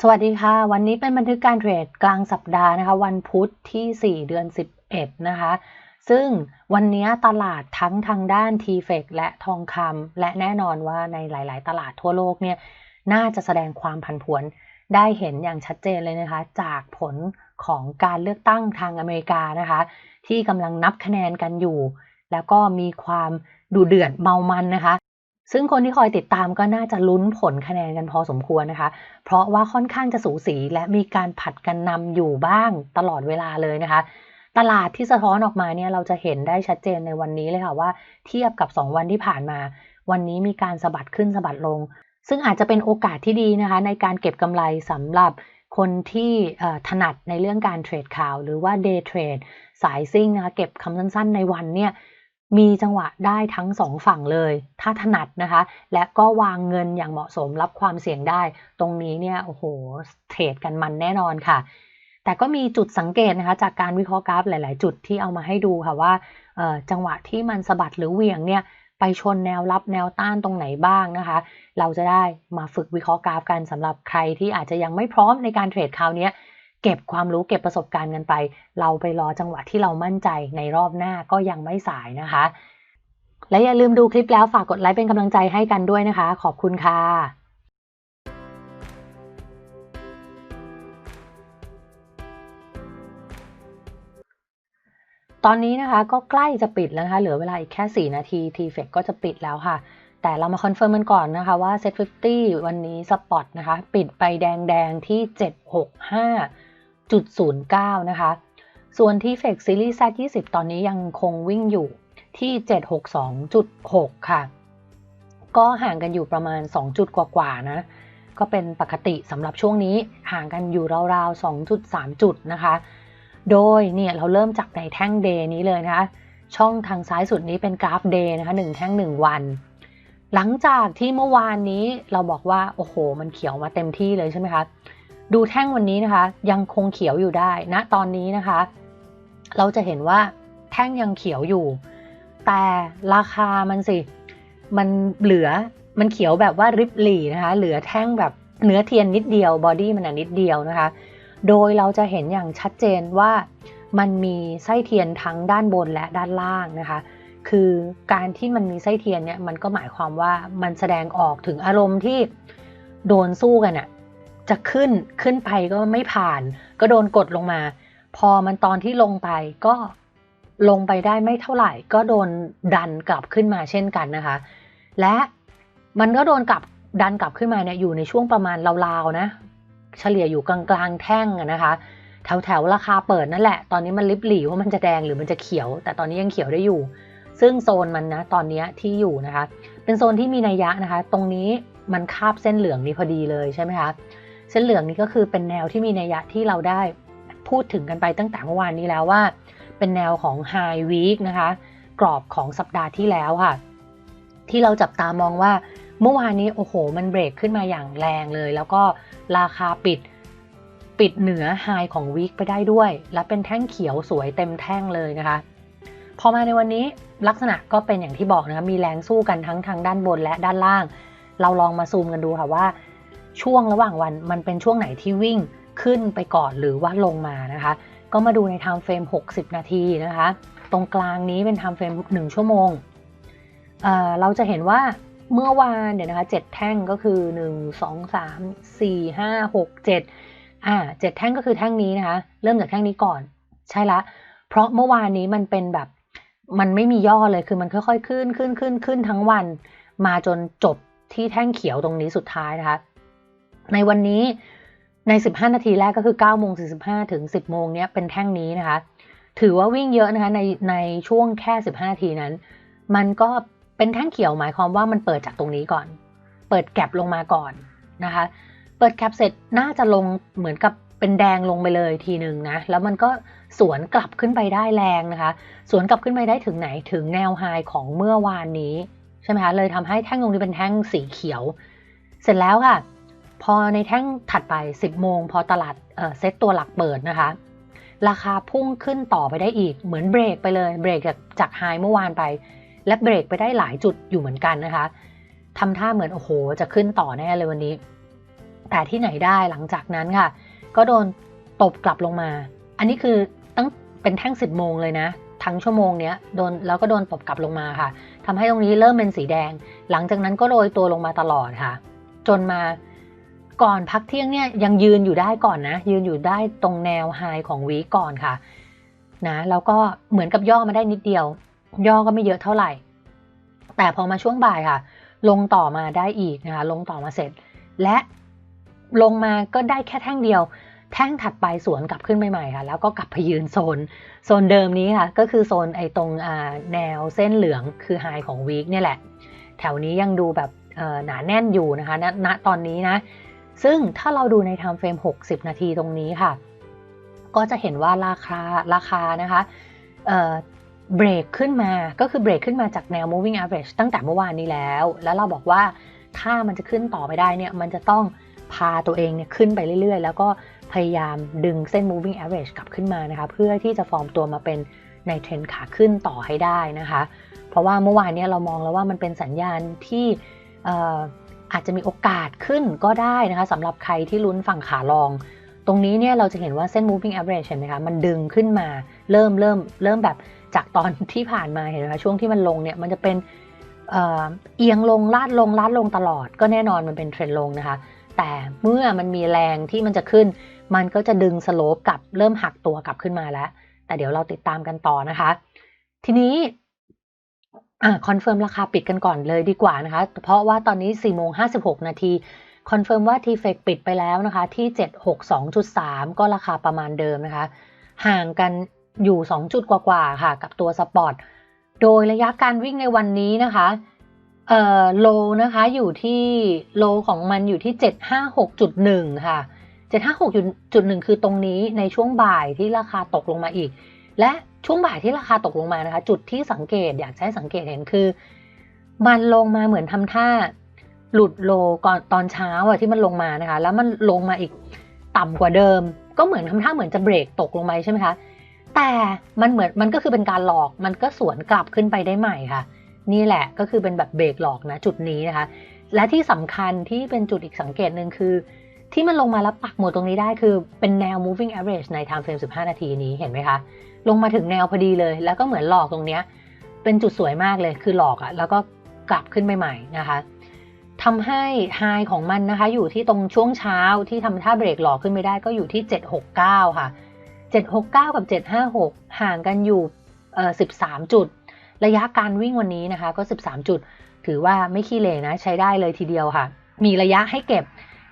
สวัสดีค่ะ วันนี้เป็นบันทึกการเทรดกลางสัปดาห์นะคะ วันพุธที่ 4 เดือน 11 นะคะ ซึ่งวันนี้ตลาดทั้งทางด้าน t f e c และทองคำและแน่นอนว่าในหลาย ๆ ตลาดทั่วโลกเนี่ยน่าจะแสดงความผันผวนได้เห็นอย่างชัดเจนเลยนะคะ จากผลของการเลือกตั้งทางอเมริกานะคะ ที่กำลังนับคะแนนกันอยู่ แล้วก็มีความดูเดือดเมามันนะคะ ซึ่งคนที่คอยติดตามก็น่าจะลุ้นผลคะแนนกันพอสมควรนะคะ เพราะว่าค่อนข้างจะสูสีและมีการผัดกันนำอยู่บ้างตลอดเวลาเลยนะคะ ตลาดที่สะท้อนออกมาเนี่ยเราจะเห็นได้ชัดเจนในวันนี้เลยค่ะว่าเทียบกับ 2 วันที่ผ่านมา วันนี้มีการสะบัดขึ้นสะบัดลง ซึ่งอาจจะเป็นโอกาสที่ดีนะคะ ในการเก็บกำไรสำหรับคนที่ถนัดในเรื่องการเทรดข่าว หรือว่า day trade สายซิ่งนะคะเก็บคำสั้นๆในวันเนี่ย มีจังหวะได้ทั้งสองฝั่งเลย ถ้าถนัดนะคะ และก็วางเงินอย่างเหมาะสมรับความเสี่ยงได้ ตรงนี้เนี่ยโอ้โหเทรดกันมันแน่นอนค่ะ แต่ก็มีจุดสังเกตนะคะจากการวิเคราะห์กราฟหลาย ๆ จุดที่เอามาให้ดูค่ะว่าจังหวะที่มันสะบัดหรือเหวี่ยงเนี่ยไปชนแนวรับแนวต้านตรงไหนบ้างนะคะ เราจะได้มาฝึกวิเคราะห์กราฟกันสำหรับใครที่อาจจะยังไม่พร้อมในการเทรดคราวนี้ เก็บความรู้เก็บประสบการณ์กันไป เราไปรอจังหวะที่เรามั่นใจในรอบหน้าก็ยังไม่สายนะคะ และอย่าลืมดูคลิปแล้วฝากกดไลค์เป็นกำลังใจให้กันด้วยนะคะ ขอบคุณค่ะตอนนี้นะคะก็ใกล้จะปิดแล้วนะคะ เหลือเวลาอีกแค่ 4 นาที t f e c ก็จะปิดแล้วค่ะ แต่เรามาคอนเฟิร์มกันก่อนนะคะว่า Set 50 วันนี้สปอตนะคะ ปิดไปแดงๆที่ 765.09 นะคะ ส่วนที่ f e c Series Z20 ตอนนี้ยังคงวิ่งอยู่ที่ 762.6 ค่ะ ก็ห่างกันอยู่ประมาณ 2 จุดกว่าๆนะ ก็เป็นปกติสำหรับช่วงนี้ห่างกันอยู่ราวๆ 2.3 จุดนะคะ โดยเนี่ยเราเริ่มจากในแท่งเดย์นี้เลยนะคะ ช่องทางซ้ายสุดนี้เป็นกราฟเดย์นะคะ1แท่ง 1 วัน หลังจากที่เมื่อวานนี้เราบอกว่า โอ้โห มันเขียวมาเต็มที่เลยใช่ไหมคะ ดูแท่งวันนี้นะคะ ยังคงเขียวอยู่ได้นะตอนนี้นะคะ เราจะเห็นว่าแท่งยังเขียวอยู่ แต่ราคามันสิ มันเหลือมันเขียวแบบว่าริบหลี่นะคะ เหลือแท่งแบบเนื้อเทียนนิดเดียวบอดี้มันนิดเดียวนะคะ โดยเราจะเห็นอย่างชัดเจนว่ามันมีไส้เทียนทั้งด้านบนและด้านล่างนะคะ คือการที่มันมีไส้เทียนเนี่ยมันก็หมายความว่ามันแสดงออกถึงอารมณ์ที่โดนสู้กันอะ จะขึ้นขึ้นไปก็ไม่ผ่าน ก็โดนกดลงมา พอมันตอนที่ลงไปก็ลงไปได้ไม่เท่าไหร่ ก็โดนดันกลับขึ้นมาเช่นกันนะคะ และมันก็โดนกลับดันกลับขึ้นมาเนี่ยอยู่ในช่วงประมาณราวๆนะ เฉลี่ยอยู่กลางๆแท่งนะคะ แถวแถวราคาเปิดนั่นแหละ ตอนนี้มันลิบหลีว่ามันจะแดงหรือมันจะเขียว แต่ตอนนี้ยังเขียวได้อยู่ ซึ่งโซนมันนะตอนนี้ที่อยู่นะคะ เป็นโซนที่มีนัยยะนะคะ ตรงนี้มันคาบเส้นเหลืองนี้พอดีเลยใช่ไหมคะ ส้นเหลืองนี้ก็คือเป็นแนวที่มีนัยยะที่เราได้พูดถึงกันไปตั้งแต่เมื่อวานนี้แล้วว่า เป็นแนวของ High Week นะคะ กรอบของสัปดาห์ที่แล้วค่ะ ที่เราจับตามองว่าเมื่อวานนี้โอ้โห มันเบรกขึ้นมาอย่างแรงเลย แล้วก็ราคาปิดปิดเหนือไฮของวีคไปได้ด้วย และเป็นแท่งเขียวสวยเต็มแท่งเลยนะคะ พอมาในวันนี้ลักษณะก็เป็นอย่างที่บอกนะคะมีแรงสู้กันทั้งทางด้านบนและด้านล่าง เราลองมาซูมกันดูค่ะว่า ช่วงระหว่างวันมันเป็นช่วงไหนที่วิ่งขึ้นไปก่อนหรือว่าลงมานะคะ ก็มาดูใน time frame 60 นาทีนะคะ ตรงกลางนี้เป็น time frame 1ชั่วโมงเเราจะเห็นว่าเมื่อวานเดี๋ยวนะคะ7แท่งก็คือ 1 2 3 4 5 6 7อ่า7แท่งก็คือแท่งนี้นะคะ เริ่มจากแท่งนี้ก่อน ใช่ละ เพราะเมื่อวานนี้มันเป็นแบบมันไม่มีย่อเลยคือมันค่อยๆ ขึ้นขึ้นขึ้นขึ้นทั้งวัน มาจนจบที่แท่งเขียวตรงนี้สุดท้ายนะคะ ในวันนี้ใน 15 นาทีแรกก็คือ9โมง45 ถึง 10 โมงเนี้ยเป็นแท่งนี้นะคะ ถือว่าวิ่งเยอะนะคะในในช่วงแค่ 15 นาทีนั้น มันก็เป็นแท่งเขียวหมายความว่ามันเปิดจากตรงนี้ก่อน เปิดแก็บลงมาก่อนนะคะ เปิดแก็บเสร็จน่าจะลงเหมือนกับเป็นแดงลงไปเลยทีหนึ่งนะ แล้วมันก็สวนกลับขึ้นไปได้แรงนะคะ สวนกลับขึ้นไปได้ถึงไหนถึงแนวไฮของเมื่อวานนี้ใช่ไหมคะ เลยทำให้แท่งตรงนี้เป็นแท่งสีเขียว เสร็จแล้วค่ะ พอในแท่งถัดไป 10 โมง พอตลาดเซตตัวหลักเปิดนะคะ ราคาพุ่งขึ้นต่อไปได้อีกเหมือนเบรกไปเลยเบรกจากจากไฮเมื่อวานไป และเบรกไปได้หลายจุดอยู่เหมือนกันนะคะทำท่าเหมือนโอ้โห จะขึ้นต่อแน่เลยวันนี้ แต่ที่ไหนได้หลังจากนั้นค่ะ ก็โดนตบกลับลงมา อันนี้คือตั้งเป็นแท่งสิบโมงเลยนะทั้งชั่วโมงเนี้ยโดนแล้วก็โดนตบกลับลงมาค่ะทำให้ตรงนี้เริ่มเป็นสีแดง หลังจากนั้นก็โรยตัวลงมาตลอดค่ะ จนมา ก่อนพักเที่ยงเนี่ยยังยืนอยู่ได้ก่อนนะ ยืนอยู่ได้ตรงแนวไฮของวีก่อนค่ะนะแล้วก็เหมือนกับย่อมาได้นิดเดียว ย่อก็ไม่เยอะเท่าไหร่ แต่พอมาช่วงบ่ายค่ะ ลงต่อมาได้อีกนะคะลงต่อมาเสร็จ และลงมาก็ได้แค่แท่งเดียว แท่งถัดไปสวนกลับขึ้นใหม่ๆค่ะ แล้วก็กลับไปยืนโซน โซนเดิมนี้ค่ะ ก็คือโซนไอ้ตรงแนวเส้นเหลืองคือไฮของวีคเนี่ยแหละ แถวนี้ยังดูแบบหนาแน่นอยู่นะคะณณตอนนี้นะ ซึ่งถ้าเราดูใน time frame 60 นาทีตรงนี้ค่ะ ก็จะเห็นว่าราคาราคานะคะเบรกขึ้นมาก็คือเบรกขึ้นมาจากแนว moving average ตั้งแต่เมื่อวานนี้แล้ว แล้วเราบอกว่าถ้ามันจะขึ้นต่อไปได้เนี่ยมันจะต้องพาตัวเองเนี่ยขึ้นไปเรื่อยๆ แล้วก็พยายามดึงเส้น moving average กลับขึ้นมานะคะ เพื่อที่จะฟอร์มตัวมาเป็นในเทรนขาขึ้นต่อให้ได้นะคะ เพราะว่าเมื่อวานนี้เรามองแล้วว่ามันเป็นสัญญาณที่ อาจจะมีโอกาสขึ้นก็ได้นะคะสำหรับใครที่ลุ้นฝั่งขาลอง ตรงนี้เนี่ยเราจะเห็นว่าเส้น moving average เห็นไหมคะ มันดึงขึ้นมาเริ่มเริ่มเริ่มแบบจากตอนที่ผ่านมาเห็นไหมคะช่วงที่มันลงเนี่ยมันจะเป็นเอียงลงลาดลงลาดลงตลอด ก็แน่นอนมันเป็นเทรนลงนะคะ แต่เมื่อมันมีแรงที่มันจะขึ้น มันก็จะดึงสโลปกลับเริ่มหักตัวกลับขึ้นมาแล้ว แต่เดี๋ยวเราติดตามกันต่อนะคะ ทีนี้ คอนเฟิร์มราคาปิดกันก่อนเลยดีกว่านะคะ เพราะว่าตอนนี้4โมง56 นาทีคอนเฟิร์มว่า t f e c ปิดไปแล้วนะคะ ที่ 762.3 ก็ราคาประมาณเดิมนะคะ ห่างกันอยู่ 2 จุดกว่าๆค่ะ กับตัวสปอร์ตโดยระยะการวิ่งในวันนี้นะคะเอ่อโลนะคะอยู่ที่โลของมันอยู่ที่ 756.1 ค่ะ 756.1 คือตรงนี้ในช่วงบ่ายที่ราคาตกลงมาอีก และช่วงบ่ายที่ราคาตกลงมานะคะ จุดที่สังเกตอยากให้สังเกตเห็นคือ มันลงมาเหมือนทำท่า หลุดโลก่อนตอนเช้าอะที่มันลงมานะคะ แล้วมันลงมาอีกต่ำกว่าเดิม ก็เหมือนทำท่าเหมือนจะเบรกตกลงไปใช่ไหมคะแต่มันเหมือนมันก็คือเป็นการหลอกมันก็สวนกลับขึ้นไปได้ใหม่ค่ะ นี่แหละก็คือเป็นแบบเบรกหลอกนะจุดนี้นะคะ และที่สำคัญที่เป็นจุดอีกสังเกตหนึ่งคือ ที่มันลงมาแล้วปักหมุดตรงนี้ได้คือเป็นแนว moving average ใน time frame 15 นาทีนี้เห็นไหมคะ ลงมาถึงแนวพอดีเลย แล้วก็เหมือนหลอกตรงเนี้ยเป็นจุดสวยมากเลยคือหลอกอะแล้วก็กลับขึ้นไปใหม่นะคะทำให้ไฮของมันนะคะ อยู่ที่ตรงช่วงเช้าที่ทำท่าเบรกหลอกขึ้นไม่ได้ก็อยู่ที่ 769 ค่ะ 769 กับ 756 ห่างกันอยู่เอ่อ13 จุด ระยะการวิ่งวันนี้นะคะ ก็ 13 จุด ถือว่าไม่ขี้เหร่นะใช้ได้เลยทีเดียวค่ะ มีระยะให้เก็บ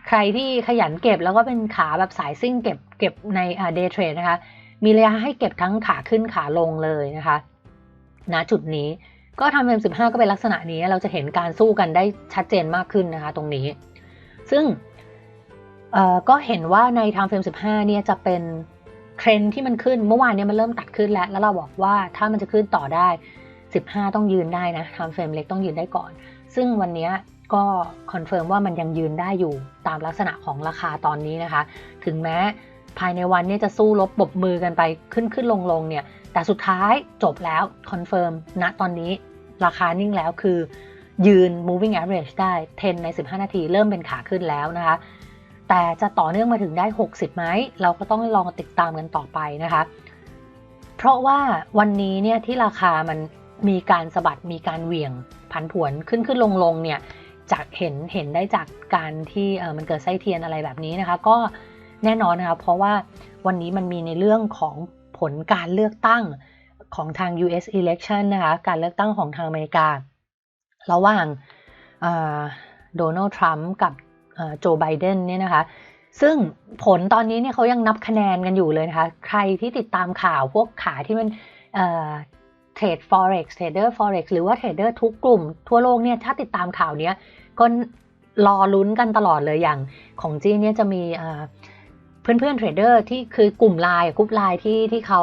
ใครที่ขยันเก็บแล้วก็เป็นขาแบบสายซิ่งเก็บเก็บในเดย์เทรดนะคะ มีระยะให้เก็บทั้งขาขึ้นขาลงเลยนะคะณจุดนี้ก็ทำเอ็มสิบห้าก็เป็นลักษณะนี้เราจะเห็นการสู้กันได้ชัดเจนมากขึ้นนะคะ ตรงนี้ ซึ่งก็เห็นว่าในทางเฟรม15 เนี่ยจะเป็นเทรนที่มันขึ้นเมื่อวานเนี่ยมันเริ่มตัดขึ้นแล้ว แล้วเราบอกว่าถ้ามันจะขึ้นต่อได้ 15 ต้องยืนได้นะทำเฟรมเล็กต้องยืนได้ก่อน ซึ่งวันนี้ ก็คอนเฟิร์มว่ามันยังยืนได้อยู่ตามลักษณะของราคาตอนนี้นะคะ ถึงแม้ภายในวันนี้จะสู้ลบบมือกันไปขึ้นขึ้นลงลงเนี่ย แต่สุดท้ายจบแล้วคอนเฟิร์มณตอนนี้ราคานิ่งแล้วคือ ยืน moving average ได้ 10 ใน 15 นาที เริ่มเป็นขาขึ้นแล้วนะคะ แต่จะต่อเนื่องมาถึงได้ 60ไหม เราก็ต้องลองติดตามกันต่อไปนะคะ เพราะว่าวันนี้เนี่ยที่ราคามันมีการสะบัดมีการเหวี่ยงผันผวนขึ้นขึ้นลงลงเนี่ย จากเห็นเห็นได้จากการที่มันเกิดไส้เทียนอะไรแบบนี้นะคะ ก็แน่นอนนะคะเพราะว่าวันนี้มันมีในเรื่องของผลการเลือกตั้งของทาง US election นะคะการเลือกตั้งของทางอเมริกา ระหว่างโดนัลด์ทรัมป์กับโจไบเดนเนี่ยนะคะซึ่งผลตอนนี้เนี่ยเขายังนับคะแนนกันอยู่เลยนะคะ ใครที่ติดตามข่าวพวกขาที่มันเทรด forex เทรดเดอร์ forex หรือว่าเทรดเดอร์ทุกกลุ่มทั่วโลกเนี่ยถ้าติดตามข่าวเนี้ย ก็รอลุ้นกันตลอดเลยอย่างของจีนเนี่ยจะมีเพื่อนๆเทรดเดอร์ที่คือกลุ่มไลน์กลุ่มไลน์ที่ที่เขา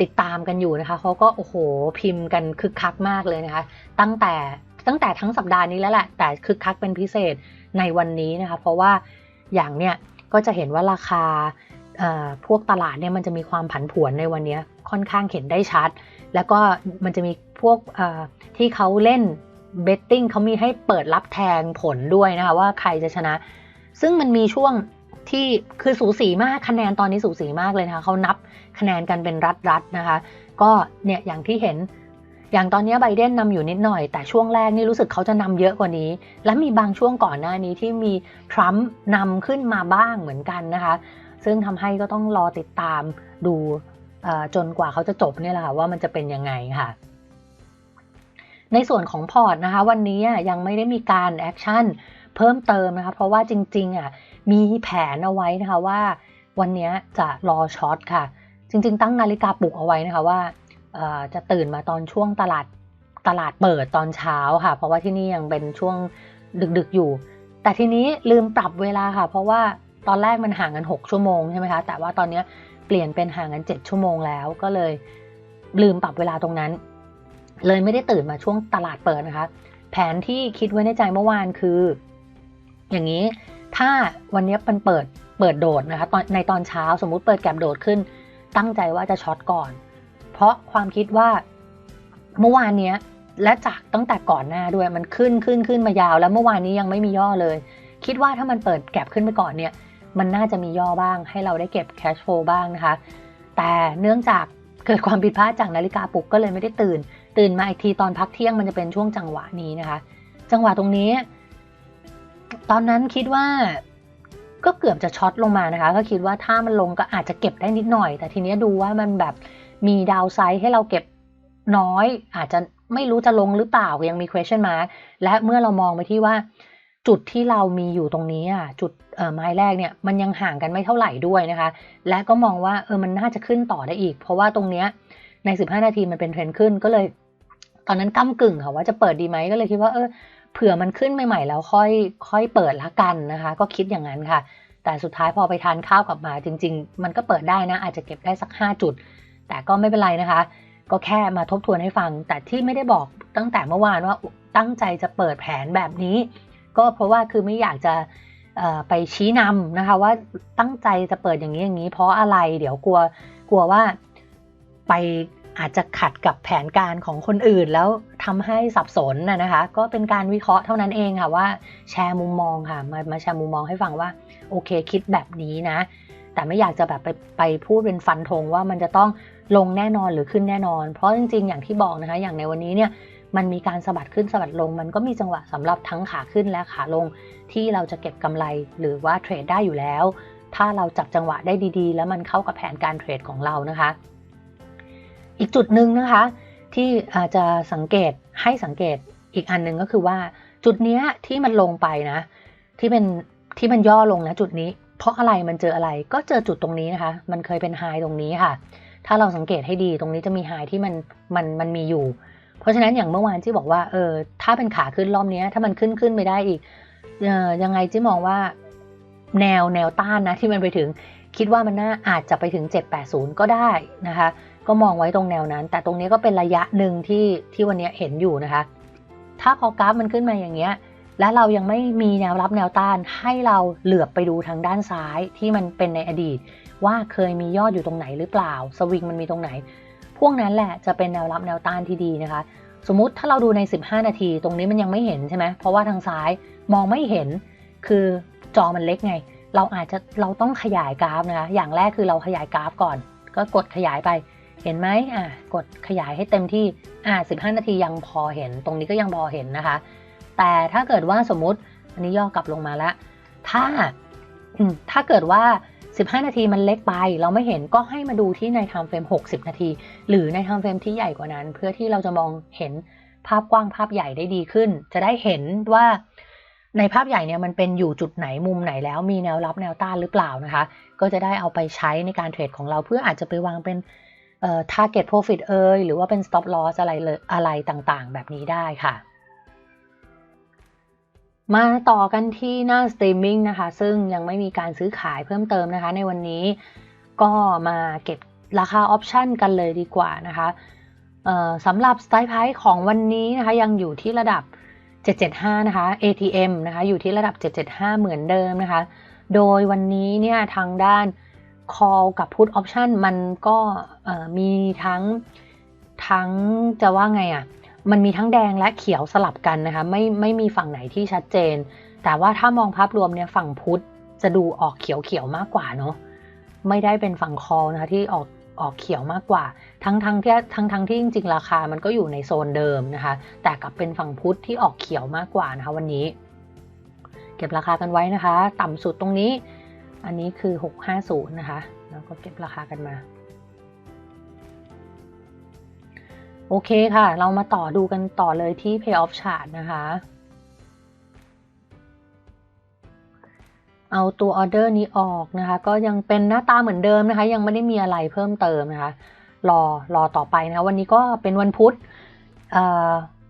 ติดตามกันอยู่นะคะเขาก็โอ้โหพิมพ์กันคึกคักมากเลยนะคะ ตั้งแต่ตั้งแต่ทั้งสัปดาห์นี้แล้วแหละ แต่คึกคักเป็นพิเศษในวันนี้นะคะ เพราะว่าอย่างเนี้ยก็จะเห็นว่าราคาพวกตลาดเนี่ยมันจะมีความผันผวนในวันนี้ค่อนข้างเห็นได้ชัด แล้วก็มันจะมีพวกที่เขาเล่น เบตติ้งเขามีให้เปิดรับแทงผลด้วยนะคะ ว่าใครจะชนะ ซึ่งมันมีช่วงที่คือสูสีมากคะแนนตอนนี้สูสีมากเลยนะคะเขานับคะแนนกันเป็นรัฐๆนะคะ ก็เนี่ยอย่างที่เห็นอย่างตอนนี้ไบเดนนำอยู่นิดหน่อย แต่ช่วงแรกนี่รู้สึกเขาจะนำเยอะกว่านี้ และมีบางช่วงก่อนหน้านี้ที่มีทรัมป์นำขึ้นมาบ้างเหมือนกันนะคะ ซึ่งทำให้ก็ต้องรอติดตามดูจนกว่าเขาจะจบนี่แหละค่ะว่ามันจะเป็นยังไงค่ะ ในส่วนของพอร์ตนะคะ วันนี้ยังไม่ได้มีการแอคชั่นเพิ่มเติมนะคะ เพราะว่าจริงๆอะมีแผนเอาไว้นะคะว่า วันนี้จะรอช็อตค่ะ จริง ๆ ตั้งนาฬิกาปลุกเอาไว้นะคะว่าจะตื่นมาตอนช่วงตลาดตลาดเปิดตอนเช้าค่ะ เพราะว่าที่นี่ยังเป็นช่วงดึกๆอยู่ แต่ทีนี้ลืมปรับเวลาค่ะ เพราะว่าตอนแรกมันห่างกัน 6 ชั่วโมงใช่ไหมคะแต่ว่าตอนนี้เปลี่ยนเป็นห่างกัน 7 ชั่วโมงแล้วก็เลยลืมปรับเวลาตรงนั้น เลยไม่ได้ตื่นมาช่วงตลาดเปิดนะคะ แผนที่คิดไว้ในใจเมื่อวานคือ อย่างนี้ถ้าวันนี้มันเปิดเปิดโดดนะคะตอนในตอนเช้าสมมุติเปิดแกลบโดดขึ้น ตั้งใจว่าจะช็อตก่อน เพราะความคิดว่าเมื่อวานนี้และจากตั้งแต่ก่อนหน้าด้วยมันขึ้นขึ้นขึ้นมายาว แล้วเมื่อวานนี้ยังไม่มีย่อเลย คิดว่าถ้ามันเปิดแกลบขึ้นไปก่อนเนี่ย มันน่าจะมีย่อบ้าง ให้เราได้เก็บแคชโฟบ้างนะคะ แต่เนื่องจาก เกิดความผิดพลาดจากนาฬิกาปลุกก็เลยไม่ได้ตื่น ตื่นมาอีกทีตอนพักเที่ยงมันจะเป็นช่วงจังหวะนี้นะคะ จังหวะตรงนี้ ตอนนั้นคิดว่าก็เกือบจะช็อตลงมานะคะ ก็คิดว่าถ้ามันลงก็อาจจะเก็บได้นิดหน่อย แต่ทีนี้ดูว่ามันแบบมีดาวไซด์ให้เราเก็บน้อย อาจจะไม่รู้จะลงหรือเปล่ายังมี question mark และเมื่อเรามองไปที่ว่า จุดที่เรามีอยู่ตรงนี้อะจุดไม้แรกเนี่ยมันยังห่างกันไม่เท่าไหร่ด้วยนะคะ และก็มองว่าเออมันน่าจะขึ้นต่อได้อีก เพราะว่าตรงเนี้ยใน 15 นาทีมันเป็นเทรนขึ้นก็เลย ตอนนั้นก้ากึ่งค่ะว่าจะเปิดดีไหมก็เลยคิดว่าเออเผื่อมันขึ้นใหม่ๆแล้วค่อยค่อยเปิดละกันนะคะ ก็คิดอย่างนั้นค่ะ แต่สุดท้ายพอไปทานข้าวกลับมาจริง ๆ มันก็เปิดได้นะ อาจจะเก็บได้สัก 5 จุด แต่ก็ไม่เป็นไรนะคะ ก็แค่มาทบทวนให้ฟัง แต่ที่ไม่ได้บอกตั้งแต่เมื่อวานว่าตั้งใจจะเปิดแผนแบบนี้ ก็เพราะว่าคือไม่อยากจะไปชี้นำนะคะว่าตั้งใจจะเปิดอย่างนี้อย่างนี้ เพราะอะไรเดี๋ยวกลัวกลัวว่าไปอาจจะขัดกับแผนการของคนอื่น แล้วทำให้สับสนนะคะ ก็เป็นการวิเคราะห์เท่านั้นเองค่ะว่าแชร์มุมมองค่ะมามาแชร์มุมมองให้ฟังว่าโอเคคิดแบบนี้นะ แต่ไม่อยากจะแบบไปไปพูดเป็นฟันธงว่ามันจะต้องลงแน่นอนหรือขึ้นแน่นอน เพราะจริงๆ อย่างที่บอกนะคะ อย่างในวันนี้เนี่ย มันมีการสะบัดขึ้นสะบัดลง มันก็มีจังหวะสำหรับทั้งขาขึ้นและขาลง ที่เราจะเก็บกำไรหรือว่าเทรดได้อยู่แล้ว ถ้าเราจับจังหวะได้ดีๆ แล้วมันเข้ากับแผนการเทรดของเรานะคะ อีกจุดหนึ่งนะคะ ที่อาจจะสังเกตให้สังเกตอีกอันหนึ่งก็คือว่าจุดนี้ที่มันลงไปนะ ที่เป็นที่มันย่อลงนะจุดนี้ เพราะอะไรมันเจออะไรก็เจอจุดตรงนี้นะคะ มันเคยเป็นไฮตรงนี้ค่ะ ถ้าเราสังเกตให้ดีตรงนี้จะมีไฮที่มันมันมันมีอยู่ ราะฉะนั้นอย่างเมื่อวานที่บอกว่าเออถ้าเป็นขาขึ้นรอบนี้ถ้ามันขึ้นขึ้นไปได้อีกเออยังไงที่มองว่าแนวแนวต้านนะที่มันไปถึงคิดว่ามันน่าอาจจะไปถึง 780 ก็ได้นะคะ ก็มองไว้ตรงแนวนั้น แต่ตรงนี้ก็เป็นระยะหนึ่งที่ที่วันนี้เห็นอยู่นะคะ ถ้าพอกราฟมันขึ้นมาอย่างเงี้ยและเรายังไม่มีแนวรับแนวต้านให้เราเหลือบไปดูทางด้านซ้ายที่มันเป็นในอดีต ว่าเคยมียอดอยู่ตรงไหนหรือเปล่า สวิงมันมีตรงไหน พวกนั้นแหละจะเป็นแนวรับแนวต้านที่ดีนะคะ สมมุติถ้าเราดูใน 15 นาที ตรงนี้มันยังไม่เห็นใช่ไหมเพราะว่าทางซ้ายมองไม่เห็น คือจอมันเล็กไง เราอาจจะเราต้องขยายกราฟนะคะ อย่างแรกคือเราขยายกราฟก่อน ก็กดขยายไป เห็นไหมอะกดขยายให้เต็มที่ อ่า15 นาทียังพอเห็น ตรงนี้ก็ยังพอเห็นนะคะ แต่ถ้าเกิดว่าสมมุติอันนี้ย่อกลับลงมาแล้ว ถ้าถ้าเกิดว่า 15 นาทีมันเล็กไป เราไม่เห็นก็ให้มาดูที่ในไทม์เฟรม60 นาที หรือในไทม์เฟรมที่ใหญ่กว่านั้น เพื่อที่เราจะมองเห็นภาพกว้างภาพใหญ่ได้ดีขึ้น จะได้เห็นว่าในภาพใหญ่เนี่ยมันเป็นอยู่จุดไหนมุมไหนแล้วมีแนวรับแนวต้านหรือเปล่านะคะ ก็จะได้เอาไปใช้ในการเทรดของเราเพื่ออาจจะไปวางเป็นเอ่อ target profit เอยหรือว่าเป็น stop loss อะไรอะไรต่างๆ แบบนี้ได้ค่ะ มาต่อกันที่หน้า streaming นะคะ ซึ่งยังไม่มีการซื้อขายเพิ่มเติมนะคะ ในวันนี้ก็มาเก็บราคาออปชันกันเลยดีกว่านะคะสำหรับ strike price ของวันนี้นะคะ ยังอยู่ที่ระดับ 775 นะคะ ATM นะคะ อยู่ที่ระดับ 775 เหมือนเดิมนะคะ โดยวันนี้เนี่ยทางด้าน call กับ put option มันก็มีทั้งทั้งจะว่าไงอะ่ะ มันมีทั้งแดงและเขียวสลับกันนะคะไม่ไม่มีฝั่งไหนที่ชัดเจน แต่ว่าถ้ามองภาพรวมเนี่ยฝั่งพุธจะดูออกเขียวๆมากกว่าเนาะไม่ได้เป็นฝั่งคอนะคะที่ออกออกเขียวมากกว่า ทั้งทั้งที่ทั้งทั้งที่จริงๆ ราคามันก็อยู่ในโซนเดิมนะคะ แต่กลับเป็นฝั่งพุธที่ออกเขียวมากกว่านะคะวันนี้ เก็บราคากันไว้นะคะ ต่ำสุดตรงนี้ อันนี้คือ 650 นะคะ แล้วก็เก็บราคากันมา โอเคค่ะ เรามาต่อดูกันต่อเลยที่ payoff chart นะคะ เอาตัวออเดอร์นี้ออกนะคะ ก็ยังเป็นหน้าตาเหมือนเดิมนะคะ ยังไม่ได้มีอะไรเพิ่มเติมนะคะ รอรอต่อไปนะคะ วันนี้ก็เป็นวันพุธ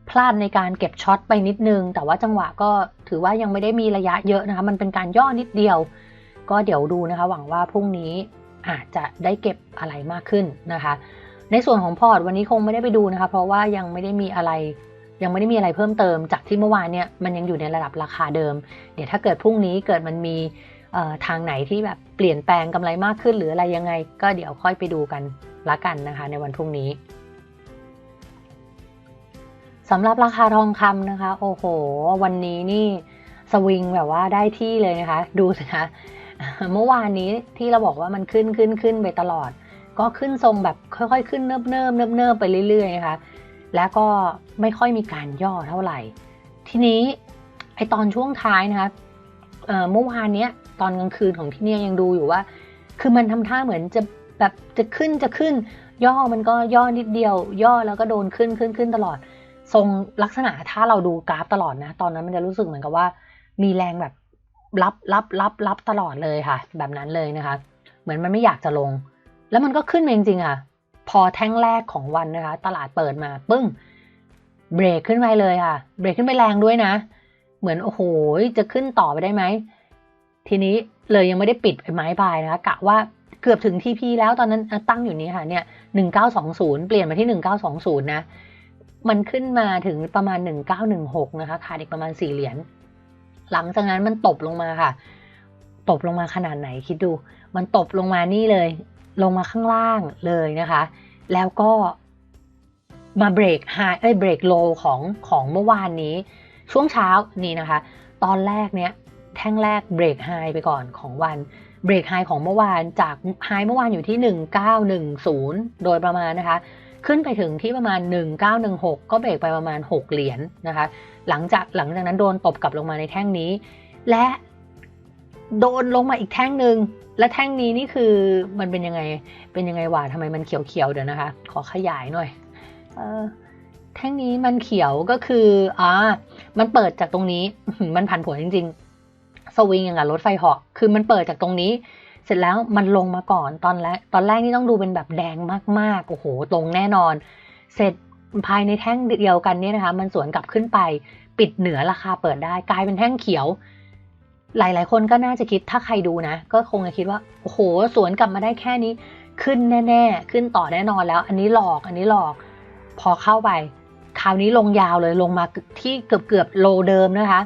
พลาดในการเก็บช็อตไปนิดนึง แต่ว่าจังหวะก็ถือว่ายังไม่ได้มีระยะเยอะนะคะ มันเป็นการย่อนิดเดียว ก็เดี๋ยวดูนะคะ หวังว่าพรุ่งนี้อาจจะได้เก็บอะไรมากขึ้นนะคะ ในส่วนของพอร์ตวันนี้คงไม่ได้ไปดูนะคะเพราะว่ายังไม่ได้มีอะไร ยังไม่ได้มีอะไรเพิ่มเติม จากที่เมื่อวานเนี่ยมันยังอยู่ในระดับราคาเดิม เดี๋ยวถ้าเกิดพรุ่งนี้เกิดมันมีทางไหนที่แบบเปลี่ยนแปลงกำไรมากขึ้นหรืออะไรยังไง ก็เดี๋ยวค่อยไปดูกันละกันนะคะ ในวันพรุ่งนี้สำหรับราคาทองคำนะคะ โอ้โห วันนี้นี่สวิงแบบว่าได้ที่เลยนะคะ ดูสิคะเมื่อวานนี้ที่เราบอกว่ามันขึ้นขึ้นขึ้นไปตลอด ก็ขึ้นทรงแบบค่อยๆ ขึ้นเนิบเนิบเนิบเนิบไปเรื่อยๆนะคะแล้วก็ไม่ค่อยมีการย่อเท่าไหร่ ทีนี้ไอตอนช่วงท้ายนะคะเมื่อวานเนี้ยตอนกลางคืนของที่นี่ยังดูอยู่ว่า คือมันทำท่าเหมือนจะแบบจะขึ้นจะขึ้น ย่อมันก็ย่อนิดเดียว ย่อแล้วก็โดนขึ้นขึ้นขึ้นตลอด ทรงลักษณะถ้าเราดูกราฟตลอดนะ ตอนนั้นมันจะรู้สึกเหมือนกับว่า มีแรงแบบรับรับรับรับตลอดเลยค่ะ แบบนั้นเลยนะคะ เหมือนมันไม่อยากจะลง แล้วมันก็ขึ้นมาจริงๆค่ะ พอแท่งแรกของวันนะคะ ตลาดเปิดมาปึ้งเบรกขึ้นไปเลยค่ะ เบรกขึ้นไปแรงด้วยนะ เหมือนโอ้โหจะขึ้นต่อไปได้ไหม ทีนี้เลยยังไม่ได้ปิดไม้พายนะคะกะว่าเกือบถึงทีพีแล้วตอนนั้นตั้งอยู่นี้ค่ะเนี่ยหนึ่งเก้าสองศูนย์เปลี่ยนมาที่หนึ่งเก้าสองศูนย์นะ มันขึ้นมาถึงประมาณหนึ่งเก้าหนึ่งหกนะคะขาดอีกประมาณสี่เหรียญ หลังจากนั้นมันตบลงมาค่ะ ตบลงมาขนาดไหนคิดดู มันตบลงมานี่เลย ลงมาข้างล่างเลยนะคะ แล้วก็มาเบรกไฮเอ้ยเบรกโลของของเมื่อวานนี้ ช่วงเช้านี่นะคะ ตอนแรกเนี้ยแท่งแรกเบรกไฮไปก่อนของวันเบรกไฮของเมื่อวานจากไฮเมื่อวานอยู่ที่ 1910 โดยประมาณนะคะ ขึ้นไปถึงที่ประมาณ 1916 ก็เบรกไปประมาณ 6 เหรียญนนะคะ หลังจากหลังจากนั้นโดนตบกลับลงมาในแท่งนี้ และ โดนลงมาอีกแท่งหนึ่งและแท่งนี้นี่คือมันเป็นยังไง เป็นยังไงวะทำไมมันเขียวๆเดี๋ยวนะคะ ขอขยายหน่อยเออแท่งนี้มันเขียวก็คืออ่ามันเปิดจากตรงนี้ มันผันผวนจริง ๆ สวิงอย่างกับรถไฟเหาะคือมันเปิดจากตรงนี้ เสร็จแล้วมันลงมาก่อนตอนแรกตอนแรกนี่ต้องดูเป็นแบบแดงมากๆโอ้โหตรงแน่นอน เสร็จภายในแท่งเดียวกันเนี่ยนะคะ มันสวนกลับขึ้นไป ปิดเหนือราคาเปิดได้กลายเป็นแท่งเขียว หลาย ๆ คนก็น่าจะคิดถ้าใครดูนะ ก็คงจะคิดว่าโอ้โหสวนกลับมาได้แค่นี้ขึ้นแน่ ๆ ขึ้นต่อแน่นอนแล้ว อันนี้หลอกอันนี้หลอก พอเข้าไป คราวนี้ลงยาวเลยลงมาที่เกือบเกือบโลเดิมนะคะ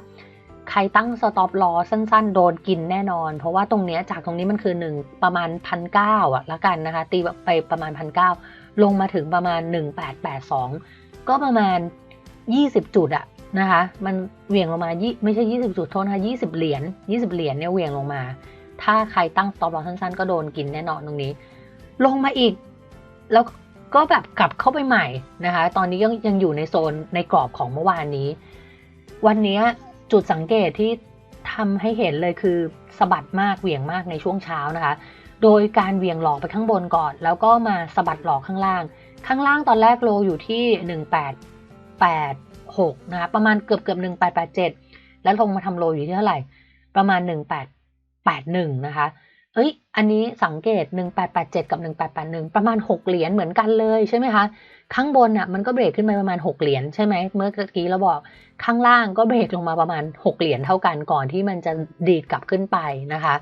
ใครตั้งสต็อปลอสั้น ๆ โดนกินแน่นอน เพราะว่าตรงนี้จากตรงนี้มันคือหนึ่งประมาณพันเก้าอะละกันนะคะ ตีไปประมาณพันเก้าลงมาถึงประมาณ 1882 ก็ประมาณ 20 จุดอะ นะคะ มันเหวี่ยงลงมาไม่ใช่ 20 จุดโทษนะคะ20 เหรียญ 20 เหรียญเนี่ยเหวี่ยงลงมา ถ้าใครตั้งสต็อปลอสั้นๆ ก็โดนกินแน่นอนตรงนี้ ลงมาอีก แล้วก็แบบกลับเข้าไปใหม่นะคะ ตอนนี้ยังยังอยู่ในโซนในกรอบของเมื่อวานนี้ วันนี้จุดสังเกตที่ทำให้เห็นเลยคือสะบัดมากเหวี่ยงมากในช่วงเช้านะคะ โดยการเหวี่ยงหลอกไปข้างบนก่อน แล้วก็มาสะบัดหลอกข้างล่าง ข้างล่างตอนแรกโลอยู่ที่ 1.6นะคะประมาณเกือบเกือบ1887 แล้วลงมาทำโลอยู่ที่เท่าไหร่ ประมาณ 1881 นะคะ เอ้ย อันนี้สังเกต 1887 กับ 1881 ประมาณ 6 เหรียญเหมือนกันเลยใช่ไหมคะ ข้างบนอะมันก็เบรกขึ้นไปประมาณ 6 เหรียญใช่ไหม เมื่อกี้เราบอกข้างล่างก็เบรกลงมาประมาณ 6 เหรียญเท่ากันก่อนที่มันจะดีดกลับขึ้นไปนะคะ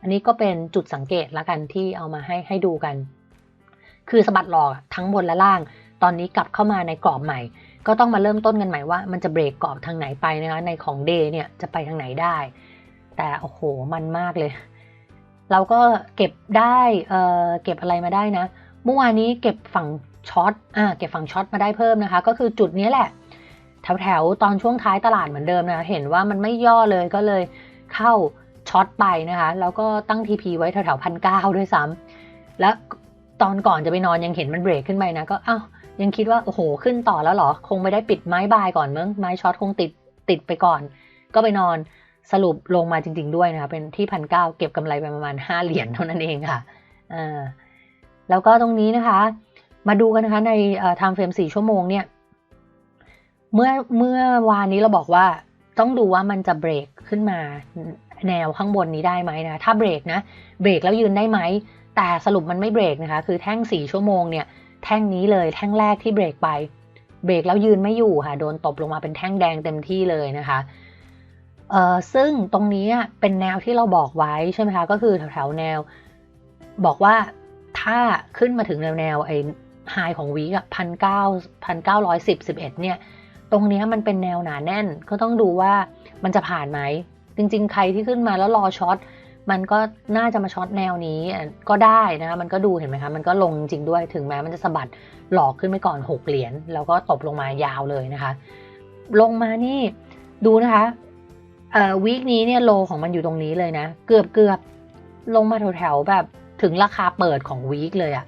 อันนี้ก็เป็นจุดสังเกตละกันที่เอามาให้ให้ดูกัน คือสะบัดหลอกทั้งบนและล่าง ตอนนี้กลับเข้ามาในกรอบใหม่ ก็ต้องมาเริ่มต้นกันใหม่ว่ามันจะเบรกกรอบทางไหนไปนะคะในของเดย์เนี่ยจะไปทางไหนได้ แต่โอ้โหมันมากเลย เราก็เก็บได้เอ่อเก็บอะไรมาได้นะ เมื่อวานนี้เก็บฝั่งช็อตอ่าเก็บฝั่งช็อตมาได้เพิ่มนะคะ ก็คือจุดนี้แหละ แถวแถวๆตอนช่วงท้ายตลาดเหมือนเดิมนะเห็นว่ามันไม่ย่อเลยก็เลยเข้าช็อตไปนะคะ แล้วก็ตั้ง TP ไว้แถวแถวพันเก้าด้วยซ้ำแล้วตอนก่อนจะไปนอนยังเห็นมันเบรกขึ้นไปนะก็อ้าว ยังคิดว่าโอ้โหขึ้นต่อแล้วเหรอ คงไม่ได้ปิดไม้บายก่อนมั้งไม้ช็อตคงติดติดไปก่อน ก็ไปนอนสรุปลงมาจริง ๆ ด้วยนะคะเป็นที่พันเก้าเก็บกำไรไปประมาณห้าเหรียญเท่านั้นเองค่ะอ่าแล้วก็ตรงนี้นะคะ มาดูกันนะคะในไทม์เฟรมสี่ชั่วโมงเนี่ยเมื่อเมื่อวานนี้เราบอกว่าต้องดูว่ามันจะเบรกขึ้นมาแนวข้างบนนี้ได้ไหมนะ ถ้าเบรกนะ เบรกแล้วยืนได้ไหม แต่สรุปมันไม่เบรกนะคะ คือแท่งสี่ชั่วโมงเนี่ย แท่งนี้เลยแท่งแรกที่เบรกไป เบรกแล้วยืนไม่อยู่ค่ะ โดนตบลงมาเป็นแท่งแดงเต็มที่เลยนะคะเออซึ่งตรงนี้เป็นแนวที่เราบอกไว้ใช่ไหมคะก็คือแถวๆแนว บอกว่าถ้าขึ้นมาถึงแนวแนวไอ้ไฮของวีกอะพันเก้าพันเก้าร้อยสิบสิบเอ็ดเนี่ย ตรงนี้มันเป็นแนวหนาแน่นก็ต้องดูว่ามันจะผ่านไหม จริง ๆ ใครที่ขึ้นมาแล้วรอช็อต มันก็น่าจะมาช็อตแนวนี้ก็ได้นะคะมันก็ดูเห็นไหมคะ มันก็ลงจริงด้วยถึงแม้มันจะสะบัดหลอกขึ้นไปก่อน 6 เหรียญแล้วก็ตบลงมายาวเลยนะคะ ลงมานี่ดูนะคะเอ่อวีคนี้เนี่ยโลของมันอยู่ตรงนี้เลยนะ เกือบเกือบลงมาแถวๆแบบถึงราคาเปิดของวีคเลยอะ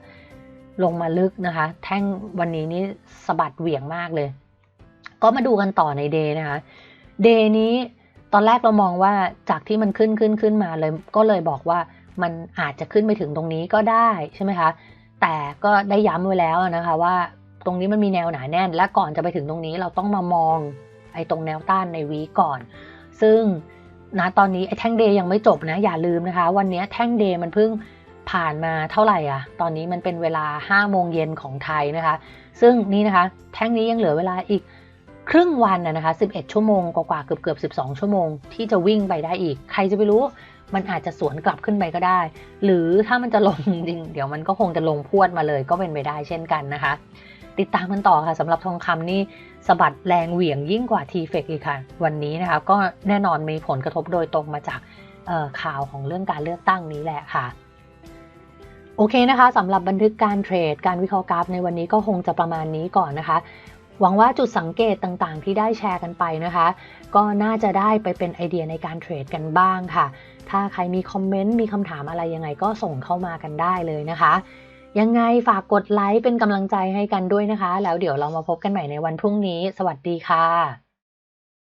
ลงมาลึกนะคะ แท่งวันนี้นี่สะบัดเหวี่ยงมากเลย ก็มาดูกันต่อในเดย์นะคะ เดย์นี้ ตอนแรกเรามองว่าจากที่มันขึ้นขึ้นขึ้นมาเลย ก็เลยบอกว่ามันอาจจะขึ้นไปถึงตรงนี้ก็ได้ใช่ไหมคะ แต่ก็ได้ย้ำไว้แล้วนะคะว่าตรงนี้มันมีแนวหนาแน่น และก่อนจะไปถึงตรงนี้เราต้องมามองไอ้ตรงแนวต้านในวีก่อน ซึ่งนะตอนนี้ไอ้แท่งเดย์ยังไม่จบนะ อย่าลืมนะคะ วันนี้แท่งเดย์มันเพิ่งผ่านมาเท่าไหร่อะ ตอนนี้มันเป็นเวลา5โมงเย็นของไทยนะคะ ซึ่งนี่นะคะ แท่งนี้ยังเหลือเวลาอีก ครึ่งวันนะคะ 11 ชั่วโมงกว่าๆเกือบเกือบ12 ชั่วโมง ที่จะวิ่งไปได้อีก ใครจะไปรู้ มันอาจจะสวนกลับขึ้นไปก็ได้ หรือถ้ามันจะลงจริง เดี๋ยวมันก็คงจะลงพวดมาเลยก็เป็นไปได้เช่นกันนะคะ ติดตามกันต่อค่ะสำหรับทองคำนี่สะบัดแรงเหวี่ยงยิ่งกว่า t f e c อีกค่ะ วันนี้นะคะก็แน่นอนมีผลกระทบโดยตรงมาจากข่าวของเรื่องการเลือกตั้งนี้แหละค่ะโอเคนะคะสำหรับบันทึกการเทรด การวิเคราะห์กราฟในวันนี้ก็คงจะประมาณนี้ก่อนนะคะ หวังว่าจุดสังเกตต่างๆ ที่ได้แชร์กันไปนะคะ ก็น่าจะได้ไปเป็นไอเดียในการเทรดกันบ้างค่ะ ถ้าใครมีคอมเมนต์มีคำถามอะไรยังไงก็ส่งเข้ามากันได้เลยนะคะ ยังไงฝากกดไลค์เป็นกำลังใจให้กันด้วยนะคะ แล้วเดี๋ยวเรามาพบกันใหม่ในวันพรุ่งนี้ สวัสดีค่ะ